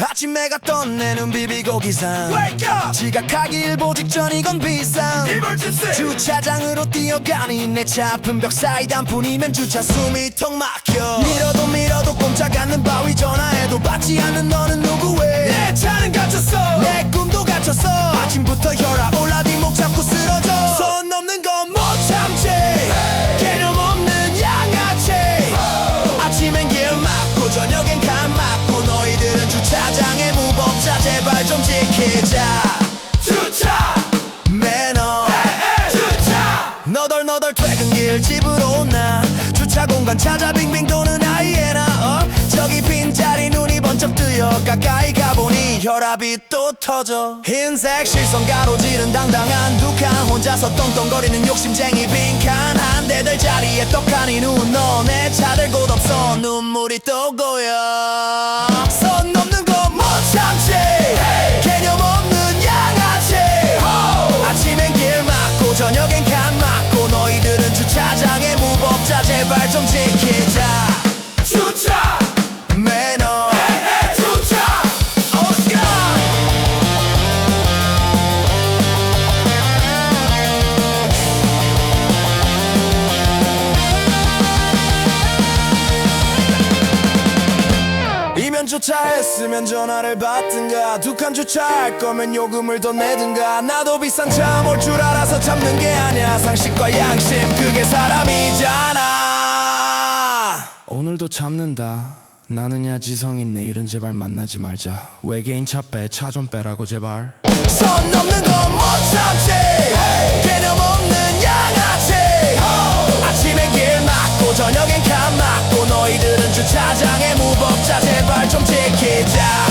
아침에 갔던 내눈 비비고 기상 Wake up! 지각하기 일보 직전 이건 비상 Emergency! 주차장으로 뛰어가니 내 차픈 벽 사이 단뿐이면 주차 숨이 턱 막혀 밀어도 밀어도 꼼짝 않는 바위 전화해도 받지 않는 너는 누구해 내 차는 갇 8 퇴근길 집으로 온나. 주차 공간 찾아 빙빙 도는 아이에나. 어? 저기 빈자리 눈이 번쩍 뜨여 가까이 가보니 혈압이 또 터져. 흰색 실선 가로지른 당당한 두 칸 혼자서 떵떵거리는 욕심쟁이 빈칸. 한 대들 자리에 떡하니 눈 너네 차들 곳 없어. 눈물이 또 고여. 이면 주차했으면 전화를 받든가 두 칸 주차할 거면 요금을 더 내든가. 나도 비싼 차 몰 줄 알아서 참는 게 아니야. 상식과 양심 그게 사람이잖아. 오늘도 참는다. 나는야 지성인 내일은 제발 만나지 말자. 외계인 차 빼 차 좀 빼라고 제발. 선 넘는 건못 참 저